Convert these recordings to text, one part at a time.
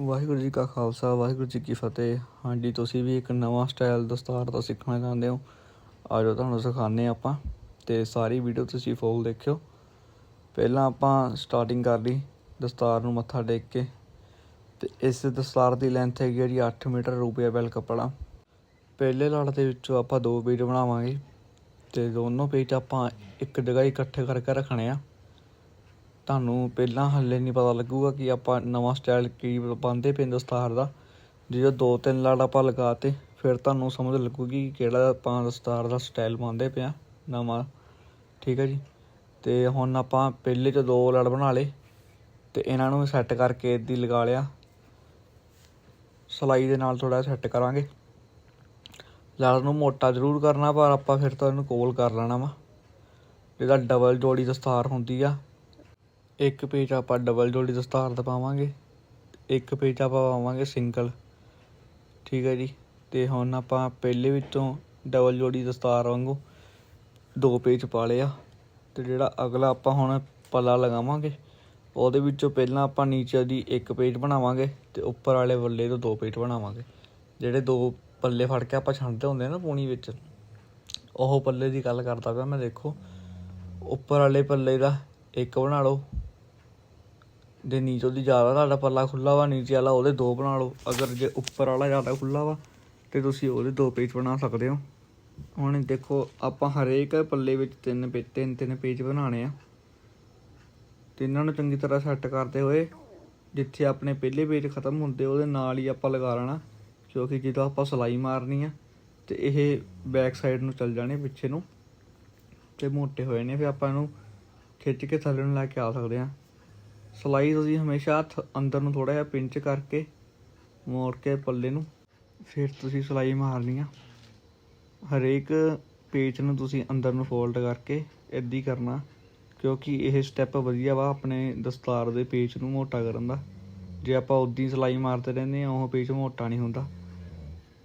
ਵਾਹਿਗੁਰੂ ਜੀ ਕਾ ਖਾਲਸਾ, ਵਾਹਿਗੁਰੂ ਜੀ ਕੀ ਫਤਿਹ। ਹਾਂਜੀ, ਤੁਸੀਂ ਵੀ ਇੱਕ ਨਵਾਂ ਸਟਾਈਲ ਦਸਤਾਰ ਦਾ ਸਿੱਖਣਾ ਚਾਹੁੰਦੇ ਹੋ? ਆਜੋ ਤੁਹਾਨੂੰ ਸਿਖਾਉਂਦੇ ਹਾਂ ਆਪਾਂ ਤੇ ਸਾਰੀ ਵੀਡੀਓ ਤੁਸੀਂ ਫੁੱਲ ਦੇਖਿਓ। ਪਹਿਲਾਂ ਆਪਾਂ ਸਟਾਰਟਿੰਗ ਕਰ ਲਈ ਦਸਤਾਰ ਨੂੰ ਮੱਥਾ ਟੇਕ ਕੇ ਤੇ ਇਸ ਦਸਤਾਰ ਦੀ ਲੈਂਥ ਹੈਗੀ ਹੈ ਜੀ 8 ਮੀਟਰ ਰੁਪਏ ਬੈਲ ਕੱਪੜਾ। ਪਹਿਲੇ ਲੜ ਦੇ ਵਿੱਚੋਂ ਆਪਾਂ ਦੋ ਪੇਜ ਬਣਾਵਾਂਗੇ ਤੇ ਦੋਨੋਂ ਪੇਜ ਆਪਾਂ ਇੱਕ ਜਗ੍ਹਾ ਇਕੱਠੇ ਕਰਕੇ ਰੱਖਣੇ ਆ। ਤੁਹਾਨੂੰ ਪਹਿਲਾਂ ਹੱਲੇ ਨਹੀਂ ਪਤਾ ਲੱਗੂਗਾ ਕਿ ਆਪਾਂ ਨਵਾਂ ਸਟਾਈਲ ਕੀ ਪਾਉਂਦੇ ਪਏ ਦਸਤਾਰ ਦਾ। ਜਦੋਂ ਦੋ ਤਿੰਨ ਲੜ ਆਪਾਂ ਲਗਾਤੇ, ਫਿਰ ਤੁਹਾਨੂੰ ਸਮਝ ਲੱਗੂਗੀ ਕਿਹੜਾ ਆਪਾਂ ਦਸਤਾਰ ਦਾ ਸਟਾਈਲ ਪਾਉਂਦੇ ਪਿਆ ਨਵਾਂ। ਠੀਕ ਹੈ ਜੀ? ਤੇ ਹੁਣ ਆਪਾਂ ਪਹਿਲੇ ਚ ਦੋ ਲੜ ਬਣਾ ਲਏ, ਤੇ ਇਹਨਾਂ ਨੂੰ ਸੈੱਟ ਕਰਕੇ ਦੀ ਲਗਾ ਲਿਆ। ਸਲਾਈ ਦੇ ਨਾਲ ਥੋੜਾ ਸੈੱਟ ਕਰਾਂਗੇ। ਲੜ ਨੂੰ ਮੋਟਾ ਜ਼ਰੂਰ ਕਰਨਾ, ਪਰ ਆਪਾਂ ਫਿਰ ਤਾਂ ਇਹਨੂੰ ਕੋਲ ਕਰ ਲੈਣਾ ਵਾ। ਜਿਹਦਾ ਡਬਲ ਜੋੜੀ ਦਸਤਾਰ ਹੁੰਦੀ ਆ ਇੱਕ ਪੇਜ ਆਪਾਂ ਡਬਲ ਜੋੜੀ ਦਸਤਾਰ ਦਾ ਪਾਵਾਂਗੇ, ਇੱਕ ਪੇਜ ਆਪਾਂ ਪਾਵਾਂਗੇ ਸਿੰਗਲ। ਠੀਕ ਹੈ ਜੀ? ਤੇ ਹੁਣ ਆਪਾਂ ਪਹਿਲੇ ਵਿੱਚੋਂ ਡਬਲ ਜੋੜੀ ਦਸਤਾਰ ਵਾਂਗੂ ਦੋ ਪੇਜ ਪਾ ਲਿਆ ਤੇ ਜਿਹੜਾ ਅਗਲਾ ਆਪਾਂ ਹੁਣ ਪੱਲਾ ਲਗਾਵਾਂਗੇ, ਉਹਦੇ ਵਿੱਚੋਂ ਪਹਿਲਾਂ ਆਪਾਂ ਨੀਚੇ ਦੀ ਇੱਕ ਪੇਜ ਬਣਾਵਾਂਗੇ ਤੇ ਉੱਪਰ ਵਾਲੇ ਵੱਲੇ ਤੋਂ ਦੋ ਪੇਜ ਬਣਾਵਾਂਗੇ। ਜਿਹੜੇ ਦੋ ਪੱਲੇ ਫੜ ਕੇ ਆਪਾਂ ਛੰਡਦੇ ਹੁੰਦੇ ਆ ਨਾ ਪੂਣੀ ਵਿੱਚ, ਉਹ ਪੱਲੇ ਦੀ ਗੱਲ ਕਰਦਾ ਪਿਆ ਮੈਂ ਦੇਖੋ। ਉੱਪਰ ਵਾਲੇ ਪੱਲੇ ਦਾ ਇੱਕ ਬਣਾ ਲਓ ਜੇ ਨੀਚੋਂ ਦੀ ਜ਼ਿਆਦਾ ਤੁਹਾਡਾ ਪੱਲਾ ਖੁੱਲਾ ਵਾ, ਨੀਚੇ ਵਾਲਾ ਉਹਦੇ ਦੋ ਬਣਾ ਲਓ। ਅਗਰ ਜੇ ਉੱਪਰ ਵਾਲਾ ਜ਼ਿਆਦਾ ਖੁੱਲਾ ਵਾ, ਤੇ ਤੁਸੀਂ ਉਹਦੇ ਦੋ ਪੇਜ ਬਣਾ ਸਕਦੇ ਹੋ। ਹੁਣ ਦੇਖੋ, ਆਪਾਂ ਹਰੇਕ ਪੱਲੇ ਵਿੱਚ ਤਿੰਨ ਪੇ, ਤਿੰਨ ਤਿੰਨ ਪੇਜ ਬਣਾਉਣੇ ਆ। ਤੇ ਇਹਨਾਂ ਨੂੰ ਚੰਗੀ ਤਰ੍ਹਾਂ ਸੈੱਟ ਕਰਦੇ ਹੋਏ, ਜਿੱਥੇ ਆਪਣੇ ਪਹਿਲੇ ਪੇਜ ਖਤਮ ਹੁੰਦੇ, ਉਹਦੇ ਨਾਲ ਹੀ ਆਪਾਂ ਲਗਾ ਲੈਣਾ, ਕਿਉਂਕਿ ਜਦੋਂ ਆਪਾਂ ਸਲਾਈ ਮਾਰਨੀ ਆ, ਤੇ ਇਹ ਬੈਕ ਸਾਈਡ ਨੂੰ ਚੱਲ ਜਾਣੇ ਪਿੱਛੇ ਨੂੰ। ਤੇ ਮੋਟੇ ਹੋਏ ਨੇ, ਫਿਰ ਆਪਾਂ ਇਹਨੂੰ ਖਿੱਚ ਕੇ ਥੱਲੇ ਨੂੰ ਲੈ ਕੇ ਆ ਸਕਦੇ ਆ। ਸਲਾਈ ਤੁਸੀਂ ਹਮੇਸ਼ਾ ਹੱਥ ਅੰਦਰ ਨੂੰ ਥੋੜਾ ਜਿਹਾ ਪਿੰਚ ਕਰਕੇ ਮੋੜ ਕੇ ਪੱਲੇ ਨੂੰ। ਫਿਰ ਤੁਸੀਂ ਸਲਾਈ ਮਾਰਨੀ ਆ। ਹਰੇਕ ਪੇਚ ਨੂੰ ਤੁਸੀਂ ਅੰਦਰ ਨੂੰ ਫੋਲਡ ਕਰਕੇ ਏਦਾਂ ਹੀ ਕਰਨਾ, ਕਿਉਂਕਿ ਇਹ ਸਟੈਪ ਵਧੀਆ ਵਾ ਆਪਣੇ ਦਸਤਾਰ ਦੇ ਪੇਚ ਨੂੰ ਮੋਟਾ ਕਰਨ ਦਾ। ਜੇ ਆਪਾਂ ਉਦਾਂ ਹੀ ਸਲਾਈ ਮਾਰਦੇ ਰਹਿੰਦੇ ਆ ਉਹ ਪੇਚ ਮੋਟਾ ਨਹੀਂ ਹੁੰਦਾ।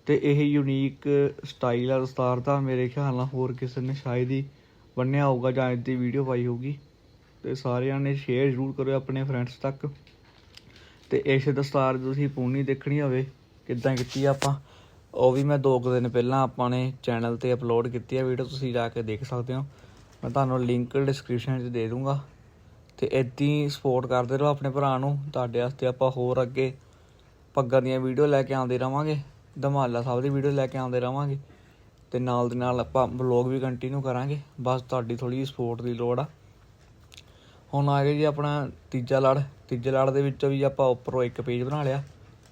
ਤੇ ਇਹ ਯੂਨੀਕ ਸਟਾਈਲ ਆ ਦਸਤਾਰ ਦਾ, ਮੇਰੇ ਖਿਆਲ ਨਾਲ ਹੋਰ ਕਿਸੇ ਨੇ ਸ਼ਾਇਦ ਹੀ ਬੰਨਿਆ ਹੋਊਗਾ ਜਾਂ ਇਦਾਂ ਵੀਡੀਓ ਪਾਈ ਹੋਊਗੀ। ਤੇ ਸਾਰਿਆਂ ਨੇ ਸ਼ੇਅਰ ਜ਼ਰੂਰ ਕਰਿਓ ਆਪਣੇ ਫਰੈਂਡਸ ਤੱਕ। ਤੇ ਇਸ ਦਸਤਾਰ ਤੁਸੀਂ ਪੂਣੀ ਦੇਖਣੀ ਹੋਵੇ, ਕਿੱਦਾਂ ਕੀਤੀ ਆ ਆਪਾਂ। ਉਹ ਵੀ ਮੈਂ ਦੋ ਕੁ ਦਿਨ ਪਹਿਲਾਂ ਆਪਾਂ ਨੇ ਚੈਨਲ ਤੇ ਅਪਲੋਡ ਕੀਤੀ ਆ ਵੀਡੀਓ ਤੁਸੀਂ ਜਾ ਕੇ ਦੇਖ ਸਕਦੇ ਹੋ। ਮੈਂ ਤੁਹਾਨੂੰ ਲਿੰਕ ਡਿਸਕ੍ਰਿਪਸ਼ਨ 'ਚ ਦੇ ਦੂੰਗਾ। ਤੇ ਏਦਾਂ ਹੀ ਸਪੋਰਟ ਕਰਦੇ ਰਹੋ ਆਪਣੇ ਭਰਾ ਨੂੰ, ਤੁਹਾਡੇ ਵਾਸਤੇ ਆਪਾਂ ਹੋਰ ਅੱਗੇ ਪੱਗਾਂ ਦੀਆਂ ਵੀਡੀਓ ਲੈ ਕੇ ਆਉਂਦੇ ਰਵਾਂਗੇ। ਧਮਾਲਾ ਸਾਹਿਬ ਦੀ ਵੀਡੀਓ ਲੈ ਕੇ ਆਉਂਦੇ ਰਵਾਂਗੇ। ਤੇ ਨਾਲ ਦੇ ਨਾਲ ਆਪਾਂ ਵਲੌਗ ਵੀ ਕੰਟੀਨਿਊ ਕਰਾਂਗੇ। ਬਸ ਤੁਹਾਡੀ ਥੋੜੀ ਜਿਹੀ ਸਪੋਰਟ ਦੀ ਲੋੜ ਆ। ਹੁਣ ਆ ਗਿਆ ਜੀ ਆਪਣਾ ਤੀਜਾ ਲੜ, ਤੀਜੇ ਲੜ ਦੇ ਵਿੱਚੋਂ ਵੀ ਆਪਾਂ ਉੱਪਰੋਂ ਇੱਕ ਪੇਜ ਬਣਾ ਲਿਆ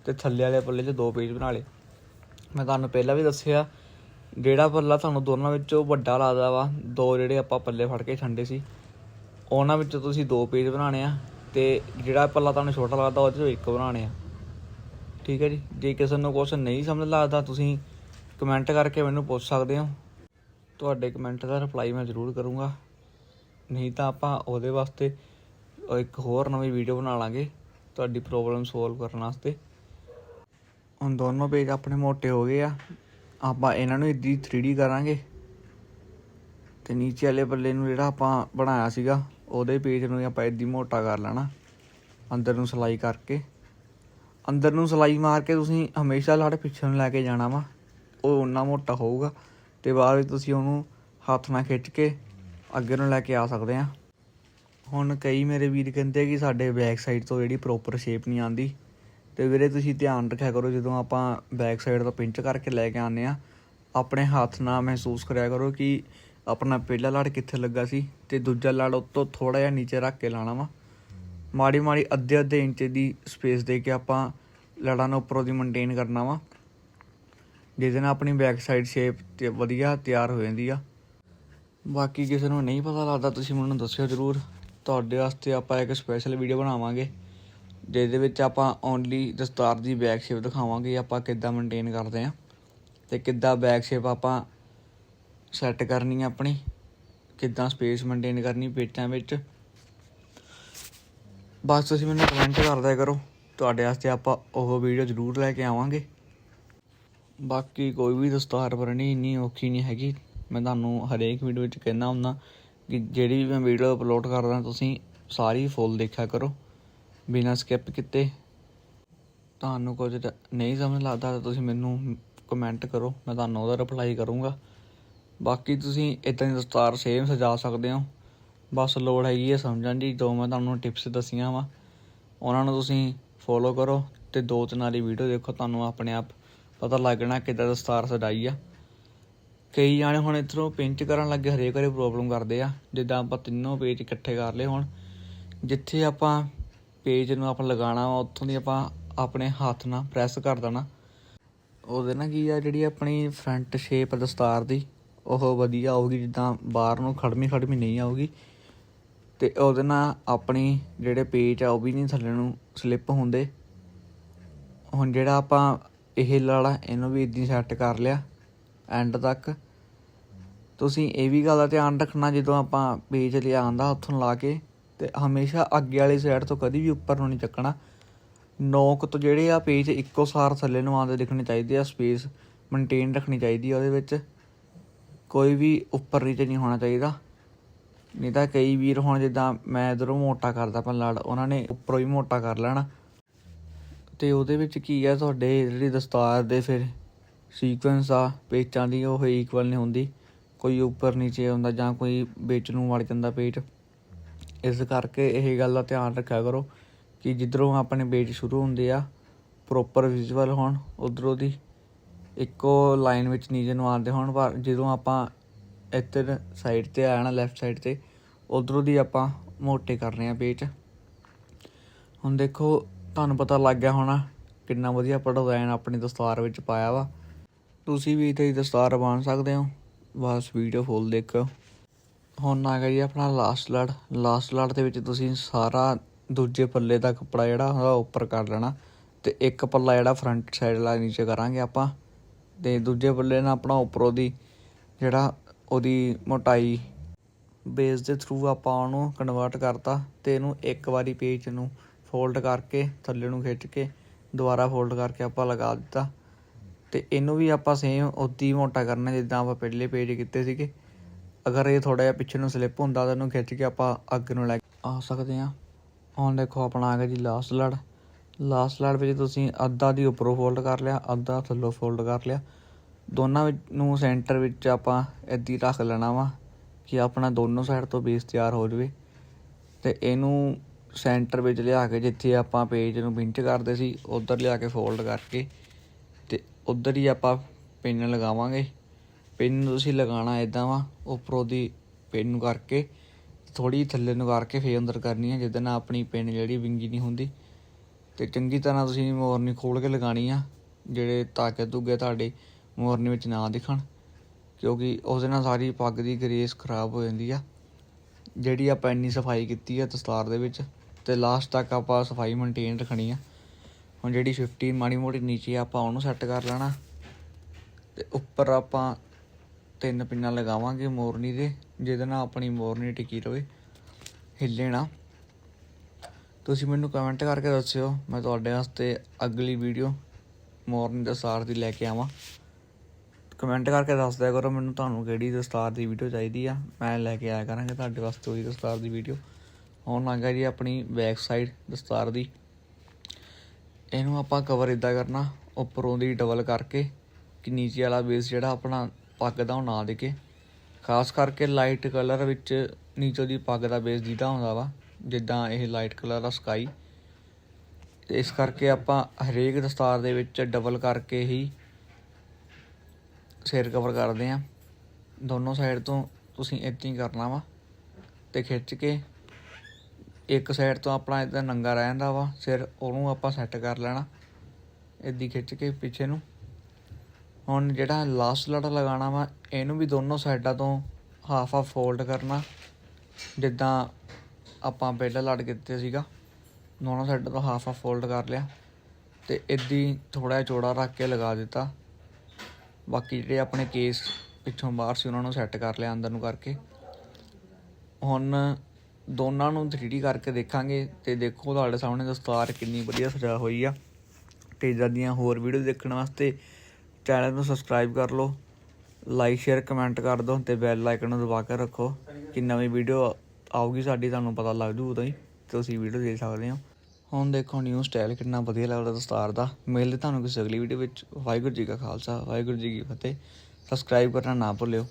ਤੇ ਥੱਲੇ ਵਾਲੇ ਪੱਲੇ 'ਚ ਦੋ ਪੇਜ ਬਣਾ ਲਏ। ਮੈਂ ਤੁਹਾਨੂੰ ਪਹਿਲਾਂ ਵੀ ਦੱਸਿਆ, ਜਿਹੜਾ ਪੱਲਾ ਤੁਹਾਨੂੰ ਦੋਨਾਂ ਵਿੱਚੋਂ ਵੱਡਾ ਲੱਗਦਾ ਵਾ, ਦੋ ਜਿਹੜੇ ਆਪਾਂ ਪੱਲੇ ਫੜ ਕੇ ਛੰਡੇ ਸੀ, ਉਹਨਾਂ ਵਿੱਚੋਂ ਤੁਸੀਂ ਦੋ ਪੇਜ ਬਣਾਉਣੇ ਆ ਤੇ ਜਿਹੜਾ ਪੱਲਾ ਤੁਹਾਨੂੰ ਛੋਟਾ ਲੱਗਦਾ ਉਹਦੇ ਚੋਂ ਇੱਕ ਬਣਾਉਣੇ ਆ। ਠੀਕ ਹੈ ਜੀ? ਜੇ ਕਿਸੇ ਨੂੰ ਕੁਝ ਨਹੀਂ ਸਮਝ ਲੱਗਦਾ, ਤੁਸੀਂ ਕਮੈਂਟ ਕਰਕੇ ਮੈਨੂੰ ਪੁੱਛ ਸਕਦੇ ਹੋ। ਤੁਹਾਡੇ ਕਮੈਂਟ ਦਾ ਰਿਪਲਾਈ ਮੈਂ ਜ਼ਰੂਰ ਕਰੂੰਗਾ। ਨਹੀਂ ਤਾਂ ਆਪਾਂ ਉਹਦੇ ਵਾਸਤੇ ਇੱਕ ਹੋਰ ਨਵੀਂ ਵੀਡੀਓ ਬਣਾ ਲਾਂਗੇ। ਤੁਹਾਡੀ ਪ੍ਰੋਬਲਮ ਸੋਲਵ ਕਰਨ ਵਾਸਤੇ। ਹੁਣ ਦੋਨੋਂ ਪੇਜ ਆਪਣੇ ਮੋਟੇ ਹੋ ਗਏ ਆ। ਆਪਾਂ ਇਹਨਾਂ ਨੂੰ ਇੱਦੀ 3D ਕਰਾਂਗੇ। ਤੇ ਨੀਚੇ ਵਾਲੇ ਪੱਲੇ ਨੂੰ ਜਿਹੜਾ ਆਪਾਂ ਬਣਾਇਆ ਸੀਗਾ, ਉਹਦੇ ਪੇਜ ਨੂੰ ਵੀ ਆਪਾਂ ਇੱਦੀ ਮੋਟਾ ਕਰ ਲੈਣਾ। ਅੰਦਰ ਨੂੰ ਸਲਾਈ ਕਰਕੇ। ਅੰਦਰ ਨੂੰ ਸਲਾਈ ਮਾਰ ਕੇ ਤੁਸੀਂ ਹਮੇਸ਼ਾ ਲੜ ਪਿੱਛੇ ਨੂੰ ਲੈ ਕੇ ਜਾਣਾ ਵਾ। ਉਹ ਉਨਾ ਮੋਟਾ ਹੋਊਗਾ। ਤੇ ਬਾਅਦ ਵਿੱਚ ਤੁਸੀਂ ਉਹਨੂੰ ਹੱਥ ਨਾਲ ਖਿੱਚ ਕੇ ਅੱਗੇ ਨੂੰ ਲੈ ਕੇ ਆ ਸਕਦੇ ਆ ਹੁਣ ਕਈ ਮੇਰੇ ਵੀਰ ਕਹਿੰਦੇ ਕਿ ਸਾਡੇ ਬੈਕ ਸਾਈਡ ਤੋਂ ਜਿਹੜੀ ਪ੍ਰੋਪਰ ਸ਼ੇਪ ਨਹੀਂ ਆਉਂਦੀ। ਤੇ ਵੀਰੇ ਤੁਸੀਂ ਧਿਆਨ ਰੱਖਿਆ ਕਰੋ, ਜਦੋਂ ਆਪਾਂ ਬੈਕ ਸਾਈਡ ਤੋਂ ਪਿੰਚ ਕਰਕੇ ਲੈ ਕੇ ਆਉਂਦੇ ਆ ਆਪਣੇ ਹੱਥ ਨਾਲ ਮਹਿਸੂਸ ਕਰਿਆ ਕਰੋ ਕਿ ਆਪਣਾ ਪਹਿਲਾ ਲੜ ਕਿੱਥੇ ਲੱਗਾ ਸੀ ਤੇ ਦੂਜਾ ਲੜ ਉੱਤੋਂ ਥੋੜਾ ਜਿਹਾ ਨੀਚੇ ਰੱਖ ਕੇ ਲਾਣਾ ਵਾ। ਮਾੜੀ ਮਾੜੀ ਅੱਧੇ ਅੱਧੇ ਇੰਚ ਦੀ ਸਪੇਸ ਦੇ ਕੇ ਆਪਾਂ ਲੜਾਂ ਨੂੰ ਉੱਪਰੋਂ ਦੀ ਮੇਨਟੇਨ ਕਰਨਾ ਵਾ। ਜਿਹਦੇ ਨਾਲ ਆਪਣੀ ਬੈਕ ਸਾਈਡ ਸ਼ੇਪ ਤੇ ਵਧੀਆ ਤਿਆਰ ਹੋ ਜਾਂਦੀ ਆ। ਬਾਕੀ ਕਿਸੇ ਨੂੰ ਨਹੀਂ ਪਤਾ ਲੱਗਦਾ, ਤੁਸੀਂ ਮੈਨੂੰ ਦੱਸਿਓ ਜਰੂਰ। ਤੁਹਾਡੇ ਵਾਸਤੇ ਆਪਾਂ ਇੱਕ ਸਪੈਸ਼ਲ ਵੀਡੀਓ ਬਣਾਵਾਂਗੇ, ਜਿਹਦੇ ਵਿੱਚ ਆਪਾਂ ਓਨਲੀ ਦਸਤਾਰ ਦੀ ਬੈਕ ਸ਼ੇਪ ਦਿਖਾਵਾਂਗੇ, ਆਪਾਂ ਕਿੱਦਾਂ ਮੇਨਟੇਨ ਕਰਦੇ ਆ ਤੇ ਕਿੱਦਾਂ ਬੈਕ ਸ਼ੇਪ ਆਪਾਂ ਸੈੱਟ ਕਰਨੀ ਆ ਆਪਣੀ, ਕਿੱਦਾਂ ਸਪੇਸ ਮੇਨਟੇਨ ਕਰਨੀ ਪੇਟਾਂ ਵਿੱਚ। ਬਸ ਤੁਸੀਂ ਮੈਨੂੰ ਕਮੈਂਟ ਕਰਦਿਆ ਕਰੋ, ਤੁਹਾਡੇ ਵਾਸਤੇ ਆਪਾਂ ਉਹ ਵੀਡੀਓ ਜ਼ਰੂਰ ਲੈ ਕੇ ਆਵਾਂਗੇ। ਬਾਕੀ ਕੋਈ ਵੀ ਦਸਤਾਰ ਭਰਨੀ ਇੰਨੀ ਔਖੀ ਨਹੀਂ ਹੈਗੀ। ਮੈਂ ਤੁਹਾਨੂੰ ਹਰੇਕ ਵੀਡੀਓ ਵਿੱਚ ਕਹਿੰਦਾ ਹੁੰਦਾ ਕਿ ਜਿਹੜੀ ਵੀ ਮੈਂ ਵੀਡੀਓ ਅਪਲੋਡ ਕਰਦਾ, ਤੁਸੀਂ ਸਾਰੀ ਫੁੱਲ ਦੇਖਿਆ ਕਰੋ, ਬਿਨਾਂ ਸਕਿਪ ਕੀਤੇ। ਤੁਹਾਨੂੰ ਕੁਝ ਨਹੀਂ ਸਮਝ ਲੱਗਦਾ ਤਾਂ ਤੁਸੀਂ ਮੈਨੂੰ ਕਮੈਂਟ ਕਰੋ, ਮੈਂ ਤੁਹਾਨੂੰ ਉਹਦਾ ਰਿਪਲਾਈ ਕਰੂੰਗਾ। ਬਾਕੀ ਤੁਸੀਂ ਇਦਾਂ ਦੀ ਦਸਤਾਰ ਸੇਮ ਸਜਾ ਸਕਦੇ ਹੋ। ਬਸ ਲੋੜ ਹੈਗੀ ਹੈ ਸਮਝਣ ਦੀ, ਜੋ ਮੈਂ ਤੁਹਾਨੂੰ ਟਿਪਸ ਦੱਸੀਆਂ ਵਾ। ਉਹਨਾਂ ਨੂੰ ਤੁਸੀਂ ਫੋਲੋ ਕਰੋ ਤੇ ਦੋ ਤਿੰਨ ਵਾਲੀ ਵੀਡੀਓ ਦੇਖੋ, ਤੁਹਾਨੂੰ ਆਪਣੇ ਆਪ ਪਤਾ ਲੱਗਣਾ ਕਿੱਦਾਂ ਦਸਤਾਰ ਸਜਾਈ ਆ। ਕਈ ਜਾਣੇ ਹੁਣ ਇੱਧਰੋਂ ਪਿੰਚ ਕਰਨ ਲੱਗੇ, ਹਰੇਕ ਵਾਰੀ ਪ੍ਰੋਬਲਮ ਕਰਦੇ ਆ। ਜਿੱਦਾਂ ਆਪਾਂ ਤਿੰਨੋਂ ਪੇਜ ਇਕੱਠੇ ਕਰ ਲਏ ਹੁਣ। ਜਿੱਥੇ ਆਪਾਂ ਪੇਜ ਨੂੰ ਆਪਾਂ ਲਗਾਉਣਾ ਵਾ, ਉੱਥੋਂ ਦੀ ਆਪਾਂ ਆਪਣੇ ਹੱਥ ਨਾਲ ਪ੍ਰੈਸ ਕਰ ਦੇਣਾ। ਉਹਦੇ ਨਾਲ ਕੀ ਆ, ਜਿਹੜੀ ਆਪਣੀ ਫਰੰਟ ਸ਼ੇਪ ਦਸਤਾਰ ਦੀ, ਉਹ ਵਧੀਆ ਆਊਗੀ। ਜਿੱਦਾਂ ਬਾਹਰ ਨੂੰ ਖੜਮੀ ਖੜਮੀ ਨਹੀਂ ਆਊਗੀ। ਤੇ ਉਹਦੇ ਨਾਲ ਆਪਣੀ ਜਿਹੜੇ ਪੇਜ ਆ, ਉਹ ਵੀ ਨਹੀਂ ਥੱਲੇ ਨੂੰ ਸਲਿੱਪ ਹੁੰਦੇ। ਹੁਣ ਜਿਹੜਾ ਆਪਾਂ ਇਹ ਲਾੜਾ ਇਹਨੂੰ ਵੀ ਇਦਾਂ ਸੈੱਟ ਕਰ ਲਿਆ। ਐਂਡ ਤੱਕ। ਤੁਸੀਂ ਇਹ ਵੀ ਗੱਲ ਦਾ ਧਿਆਨ ਰੱਖਣਾ ਜਦੋਂ ਆਪਾਂ ਪੇਜ ਲਿਆਂਦਾ ਉੱਥੋਂ ਲਾ ਕੇ, ਤੇ ਹਮੇਸ਼ਾ ਅੱਗੇ ਵਾਲੀ ਸਾਈਡ ਤੋਂ ਕਦੀ ਵੀ ਉੱਪਰ ਨੂੰ ਨਹੀਂ ਚੱਕਣਾ। ਨੋਕ ਤੋਂ ਜਿਹੜੇ ਆ ਪੇਜ ਇੱਕੋ ਸਾਰ ਥੱਲੇ ਨੂੰ ਆਉਂਦੇ ਦਿਖਣੇ ਚਾਹੀਦੇ ਆ ਸਪੇਸ ਮੇਨਟੇਨ ਰੱਖਣੀ ਚਾਹੀਦੀ ਆ ਉਹਦੇ ਵਿੱਚ। ਕੋਈ ਵੀ ਉੱਪਰ ਨੀਚੇ ਨਹੀਂ ਹੋਣਾ ਚਾਹੀਦਾ। ਨਹੀਂ ਤਾਂ ਕਈ ਵੀਰ ਹੁਣ ਜਿੱਦਾਂ ਮੈਂ ਇਧਰੋਂ ਮੋਟਾ ਕਰਦਾ ਪਰ ਉਹਨਾਂ ਨੇ ਉੱਪਰੋਂ ਹੀ ਮੋਟਾ ਕਰ ਲੈਣਾ। ਤੇ ਉਹਦੇ ਵਿੱਚ ਕੀ ਆ ਤੁਹਾਡੇ ਜਿਹੜੀ ਦਸਤਾਰ ਦੇ ਫਿਰ ਸੀਕੁਐਂਸ ਆ ਪੇਚਾਂ ਦੀ ਉਹ ਇਕੁਅਲ ਨਹੀਂ ਹੁੰਦੀ। ਕੋਈ ਉੱਪਰ ਨੀਚੇ ਹੁੰਦਾ ਜਾਂ ਕੋਈ ਵਿੱਚ ਨੂੰ ਵੜ ਜਾਂਦਾ ਪੇਚ ਇਸ ਕਰਕੇ ਇਹ ਗੱਲ ਦਾ ਧਿਆਨ ਰੱਖਿਆ ਕਰੋ ਕਿ ਜਿੱਧਰੋਂ ਆਪਣੇ ਪੇਜ ਸ਼ੁਰੂ ਹੁੰਦੇ ਆ ਪ੍ਰੋਪਰ ਵਿਜ਼ੂਅਲ ਹੋਣ, ਉਧਰੋਂ ਦੀ ਇੱਕੋ ਲਾਈਨ ਵਿੱਚ ਨੀਚੇ ਨੂੰ ਆਉਂਦੇ ਹੋਣ, ਪਰ ਜਦੋਂ ਆਪਾਂ ਇੱਧਰ ਸਾਈਡ ਤੇ ਆਣਾ ਲੈਫਟ ਸਾਈਡ ਤੇ, ਉਧਰੋਂ ਦੀ ਆਪਾਂ ਮੋਟੇ ਕਰਨੇ ਆ ਪੇਜ ਹੁਣ ਦੇਖੋ, ਤੁਹਾਨੂੰ ਪਤਾ ਲੱਗ ਗਿਆ ਹੋਣਾ ਕਿੰਨਾ ਵਧੀਆ ਆਪਾਂ ਡਿਜ਼ਾਈਨ ਆਪਣੀ ਦਸਤਾਰ ਵਿੱਚ ਪਾਇਆ ਵਾ। ਤੁਸੀਂ ਵੀ ਤੇ ਦਸਤਾਰ ਬਣ ਸਕਦੇ ਹੋ। ਬਸ ਵੀਡੀਓ ਫੁੱਲ ਦੇਖੋ ਹੁਣ ਆ ਗਿਆ ਜੀ ਆਪਣਾ ਲਾਸਟ ਲੜ। ਲਾਸਟ ਲੜ ਦੇ ਵਿੱਚ ਤੁਸੀਂ ਸਾਰਾ ਦੂਜੇ ਪੱਲੇ ਦਾ ਕੱਪੜਾ ਜਿਹੜਾ ਹੁੰਦਾ ਉੱਪਰ ਕਰ ਲੈਣਾ। ਤੇ ਇੱਕ ਪੱਲਾ ਜਿਹੜਾ ਫਰੰਟ ਸਾਈਡ ਵਾਲਾ ਨੀਚੇ ਕਰਾਂਗੇ ਆਪਾਂ। ਤੇ ਦੂਜੇ ਪੱਲੇ ਨਾਲ ਆਪਣਾ ਉੱਪਰੋਂ ਦੀ ਜਿਹੜਾ ਉਹਦੀ ਮੋਟਾਈ ਬੇਸ ਦੇ ਥਰੂ ਆਪਾਂ ਉਹਨੂੰ ਕਨਵਰਟ ਕਰਤਾ ਤੇ ਇਹਨੂੰ ਇੱਕ ਵਾਰੀ ਪੇਜ ਨੂੰ ਫੋਲਡ ਕਰਕੇ ਥੱਲੇ ਨੂੰ ਖਿੱਚ ਕੇ ਦੁਬਾਰਾ ਫੋਲਡ ਕਰਕੇ ਆਪਾਂ ਲਗਾ ਦਿੱਤਾ। ਅਤੇ ਇਹਨੂੰ ਵੀ ਆਪਾਂ ਸੇਮ ਉਦੀ ਮੋਟਾ ਕਰਨਾ ਜਿੱਦਾਂ ਆਪਾਂ ਪਹਿਲੇ ਪੇਜ ਕੀਤੇ ਸੀਗੇ। ਅਗਰ ਇਹ ਥੋੜ੍ਹਾ ਜਿਹਾ ਪਿੱਛੇ ਨੂੰ ਸਲਿੱਪ ਹੁੰਦਾ ਤਾਂ ਇਹਨੂੰ ਖਿੱਚ ਕੇ ਆਪਾਂ ਅੱਗੇ ਨੂੰ ਲੈ ਕੇ ਆ ਸਕਦੇ ਹਾਂ। ਹੁਣ ਦੇਖੋ ਆਪਣਾ ਆ ਗਿਆ ਜੀ ਲਾਸਟ ਲੜ। ਲਾਸਟ ਲੜ ਵਿੱਚ ਤੁਸੀਂ ਅੱਧਾ ਦੀ ਉੱਪਰੋਂ ਫੋਲਡ ਕਰ ਲਿਆ, ਅੱਧਾ ਥੱਲੋਂ ਫੋਲਡ ਕਰ ਲਿਆ। ਦੋਨਾਂ ਵਿੱਚ ਨੂੰ ਸੈਂਟਰ ਵਿੱਚ ਆਪਾਂ ਇੱਦੀ ਰੱਖ ਲੈਣਾ ਵਾ ਕਿ ਆਪਣਾ ਦੋਨੋਂ ਸਾਈਡ ਤੋਂ ਬੇਸ ਤਿਆਰ ਹੋ ਜਾਵੇ। ਤੇ ਇਹਨੂੰ ਸੈਂਟਰ ਵਿੱਚ ਲਿਆ ਕੇ ਜਿੱਥੇ ਆਪਾਂ ਪੇਜ ਨੂੰ ਪਿੰਚ ਕਰਦੇ ਸੀ, ਉਧਰ ਲਿਆ ਕੇ ਫੋਲਡ ਕਰਕੇ ਉਧਰ ਹੀ ਆਪਾਂ ਪਿੰਨ ਲਗਾਵਾਂਗੇ। ਪਿੰਨ ਤੁਸੀਂ ਲਗਾਉਣਾ ਇਦਾਂ ਵਾ, ਉੱਪਰੋਂ ਦੀ ਪਿੰਨ ਨੂੰ ਕਰਕੇ ਥੋੜੀ ਥੱਲੇ ਨੂੰ ਕਰਕੇ ਫੇਰ ਅੰਦਰ ਕਰਨੀ ਹੈ ਜਿਹਦੇ ਨਾਲ ਆਪਣੀ ਪਿੰਨ ਜਿਹੜੀ ਵਿੰਗੀ ਨਹੀਂ ਹੁੰਦੀ। ਤੇ ਚੰਗੀ ਤਰ੍ਹਾਂ ਤੁਸੀਂ ਮੋਰਨੀ ਖੋਲ ਕੇ ਲਗਾਣੀ ਆ, ਜਿਹੜੇ ਤਾਕੇ ਤੁਗੇ ਤੁਹਾਡੇ ਮੋਰਨੀ ਵਿੱਚ ਨਾ ਦਿਖਣ, ਕਿਉਂਕਿ ਉਹਦੇ ਨਾਲ ਸਾਰੀ ਪੱਗ ਦੀ ਗਰੇਸ ਖਰਾਬ ਹੋ ਜਾਂਦੀ ਆ। ਜਿਹੜੀ ਆਪਾਂ ਇੰਨੀ ਸਫ਼ਾਈ ਕੀਤੀ ਆ ਦਸਤਾਰ ਦੇ ਵਿੱਚ, ਤੇ ਲਾਸਟ ਤੱਕ ਆਪਾਂ ਸਫ਼ਾਈ ਮੇਨਟੇਨ ਰੱਖਣੀ ਆ। ਹੁਣ ਜਿਹੜੀ 15 ਮਾੜੀ ਮੋਟੀ ਨੀਚੇ ਆ, ਆਪਾਂ ਉਹਨੂੰ ਸੈੱਟ ਕਰ ਲੈਣਾ। ਤੇ ਉੱਪਰ ਆਪਾਂ ਤਿੰਨ ਪਿੰਨਾਂ ਲਗਾਵਾਂਗੇ ਮੋਰਨੀ ਦੇ ਜਿਹਦੇ ਨਾਲ ਆਪਣੀ ਮੋਰਨੀ ਟਿਕੀ ਰਵੇ। ਹਿੱਲੇ ਨਾ ਤੁਸੀਂ ਮੈਨੂੰ ਕਮੈਂਟ ਕਰਕੇ ਦੱਸਿਓ ਮੈਂ ਤੁਹਾਡੇ ਵਾਸਤੇ ਅਗਲੀ ਵੀਡੀਓ ਮੋਰਨੀ ਦਸਤਾਰ ਦੀ ਲੈ ਕੇ ਆਵਾਂ। ਕਮੈਂਟ ਕਰਕੇ ਦੱਸ ਦਿਆ ਕਰੋ ਮੈਨੂੰ ਤੁਹਾਨੂੰ ਕਿਹੜੀ ਦਸਤਾਰ ਦੀ ਵੀਡੀਓ ਚਾਹੀਦੀ ਆ। ਮੈਂ ਲੈ ਕੇ ਆਇਆ ਕਰਾਂਗੇ ਤੁਹਾਡੇ ਵਾਸਤੇ ਉਹੀ ਦਸਤਾਰ ਦੀ ਵੀਡੀਓ ਹੁਣ ਲੱਗਾ ਜੀ ਆਪਣੀ ਬੈਕ ਸਾਈਡ ਦਸਤਾਰ ਦੀ। ਇਹਨੂੰ ਆਪਾਂ ਕਵਰ ਇਦਾਂ ਕਰਨਾ, ਉੱਪਰੋਂ ਦੀ ਡਬਲ ਕਰਕੇ, ਕਿ ਨੀਚੇ ਵਾਲਾ ਬੇਸ ਜਿਹੜਾ ਆਪਣਾ ਪੱਗ ਦਾ ਉਹ ਨਾ ਦਿਖੇ। ਖਾਸ ਕਰਕੇ ਲਾਈਟ ਕਲਰ ਵਿੱਚ ਨੀਚੋਂ ਦੀ ਪੱਗ ਦਾ ਬੇਸ ਦੀਦਾ ਹੁੰਦਾ ਵਾ, ਜਿੱਦਾਂ ਇਹ ਲਾਈਟ ਕਲਰ ਦਾ ਸਕਾਈ ਤੇ ਇਸ ਕਰਕੇ ਆਪਾਂ ਹਰੇਕ ਦਸਤਾਰ ਦੇ ਵਿੱਚ ਡਬਲ ਕਰਕੇ ਹੀ ਸਿਰ ਕਵਰ ਕਰਦੇ ਆ। ਦੋਨੋਂ ਸਾਈਡ ਤੋਂ ਤੁਸੀਂ ਇੱਦਾਂ ਹੀ ਕਰਨਾ ਵਾ, ਤੇ ਖਿੱਚ ਕੇ ਇੱਕ ਸਾਈਡ ਤੋਂ ਆਪਣਾ ਇਦਾਂ ਨੰਗਾ ਰਹਿ ਜਾਂਦਾ ਵਾ ਸਿਰ ਉਹਨੂੰ ਆਪਾਂ ਸੈੱਟ ਕਰ ਲੈਣਾ, ਇੱਦੀ ਖਿੱਚ ਕੇ ਪਿੱਛੇ ਨੂੰ। ਹੁਣ ਜਿਹੜਾ ਲਾਸਟ ਲੜਾ ਲਗਾਉਣਾ ਵਾ, ਇਹਨੂੰ ਵੀ ਦੋਨੋਂ ਸਾਈਡਾਂ ਤੋਂ ਹਾਫ ਹਾਫ ਫੋਲਡ ਕਰਨਾ, ਜਿੱਦਾਂ ਆਪਾਂ ਪਹਿਲਾਂ ਲੜ ਕੀਤੇ ਸੀਗਾ, ਦੋਨੋਂ ਸਾਈਡਾਂ ਤੋਂ ਹਾਫ ਹਾਫ ਫੋਲਡ ਕਰ ਲਿਆ, ਤੇ ਇੱਦੀ ਥੋੜਾ ਜਿਹਾ ਚੌੜਾ ਰੱਖ ਕੇ ਲਗਾ ਦਿੱਤਾ। ਬਾਕੀ ਜਿਹੜੇ ਆਪਣੇ ਕੇਸ ਪਿੱਛੋਂ ਬਾਹਰ ਸੀ, ਉਹਨਾਂ ਨੂੰ ਸੈੱਟ ਕਰ ਲਿਆ ਅੰਦਰ ਨੂੰ ਕਰਕੇ। ਹੁਣ ਦੋਨਾਂ ਨੂੰ 3D ਕਰਕੇ ਦੇਖਾਂਗੇ ਤੇ ਦੇਖੋ ਤੁਹਾਡੇ ਸਾਹਮਣੇ ਦਸਤਾਰ ਕਿੰਨੀ ਵਧੀਆ ਸਜਾ ਹੋਈ ਆ। ਤੇ ਇੱਦਾਂ ਦੀਆਂ ਹੋਰ ਵੀਡੀਓ ਦੇਖਣ ਵਾਸਤੇ ਚੈਨਲ ਨੂੰ ਸਬਸਕ੍ਰਾਈਬ ਕਰ ਲਓ ਲਾਈਕ ਸ਼ੇਅਰ ਕਮੈਂਟ ਕਰ ਦਿਓ ਤੇ ਬੈਲ ਆਈਕਨ ਨੂੰ ਦਬਾ ਕੇ ਰੱਖੋ ਕਿ ਨਵੀਂ ਵੀਡੀਓ ਆਊਗੀ ਸਾਡੀ, ਤੁਹਾਨੂੰ ਪਤਾ ਲੱਗ ਜੂ ਉਦੋਂ ਹੀ ਤੁਸੀਂ ਵੀਡੀਓ ਦੇਖ ਸਕਦੇ ਹੋ। ਹੁਣ ਦੇਖੋ ਨਿਊ ਸਟਾਈਲ ਕਿੰਨਾ ਵਧੀਆ ਲੱਗਦਾ ਦਸਤਾਰ ਦਾ। ਮਿਲਦੇ ਤੁਹਾਨੂੰ ਕਿਸੇ ਅਗਲੀ ਵੀਡੀਓ ਵਿੱਚ। ਵਾਹਿਗੁਰੂ ਜੀ ਕਾ ਖਾਲਸਾ, ਵਾਹਿਗੁਰੂ ਜੀ ਕੀ ਫਤਿਹ। ਸਬਸਕ੍ਰਾਈਬ ਕਰਨਾ ਨਾ ਭੁੱਲਿਓ।